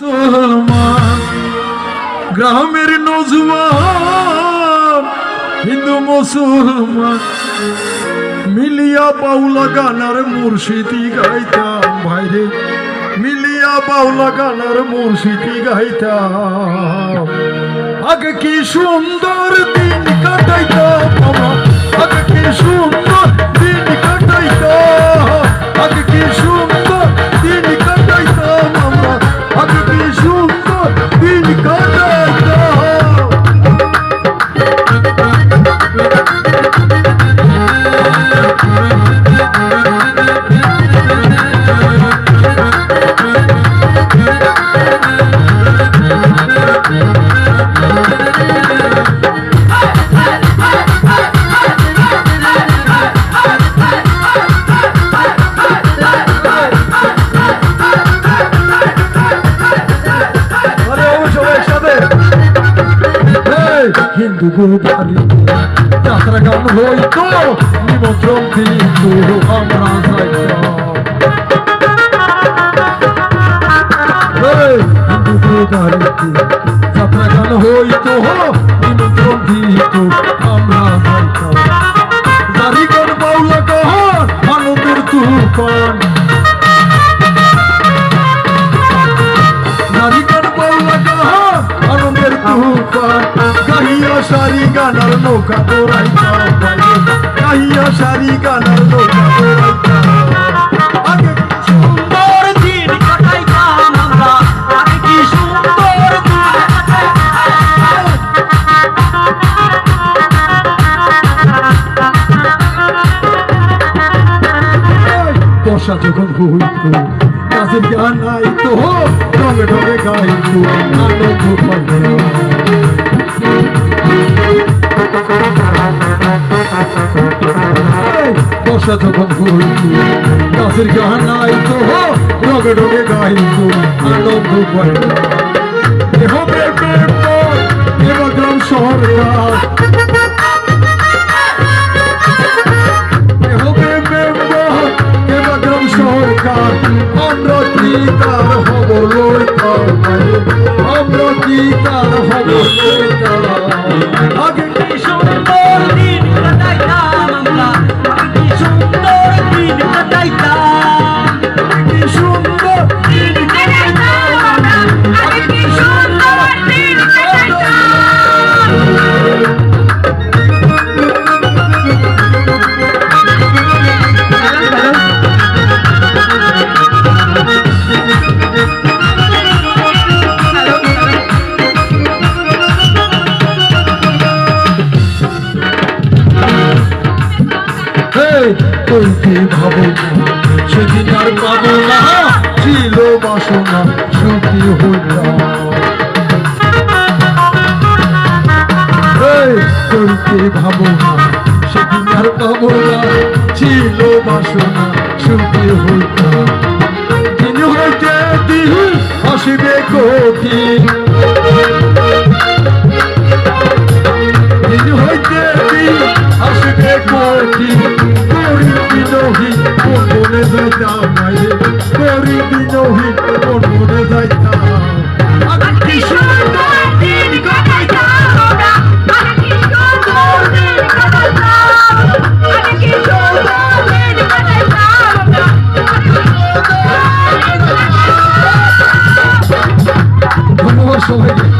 মুসলমান, গ্রামের নজওয়ান হিন্দু মুসলমান, মিলিয়া বাউলা গানার মুর্শিদি গাইতাম, ভাইরে, মিলিয়া বাউলা গানার মুর্শিদি গাইতাম। আগে কি সুন্দর দিন কাটাইতাম আগে কি সুন্দর বাড়ি যাত্রা গান হইতো নিমন্ত্রণ কিন্তু আমরা যাত্রা গান হইতো নিমন্ত্রণ কিন্তু আমরা যাইতাম জারিগর বাউলা কহন আনন্দের তুফান সারি গানার নৌকা তোরাইতাম গাহিয়া সারি গানার নৌকা কাটাইতাম বর্ষা যখন হইতো কাজের গান আইতো ঢগে ঢগে গাইতো আনন্দ বর্ষা যখন হইতো কাজের গান আইতো ঢগে ঢগে গাইতো আনন্দ এবার সরকার সরকার আমরা কি তার হব আমরা কি তার হব আগে এই, তুই কি ভাবো না, সেদিন আর পাবো না। ছিল বাসনা সুখী হইলাম। এই, তুই কি ভাবো না সেদিন আর পাবো না। ছিল বাসনা সুখী হইলাম। দিন হইতে দিন আসিবে কঠিন দিন হইতে দিন আসবে বিনোহী মনে যাইতাম করি মনে দিন দিন কাটাইতাম আমরা ধন্যবাদ সবাইকে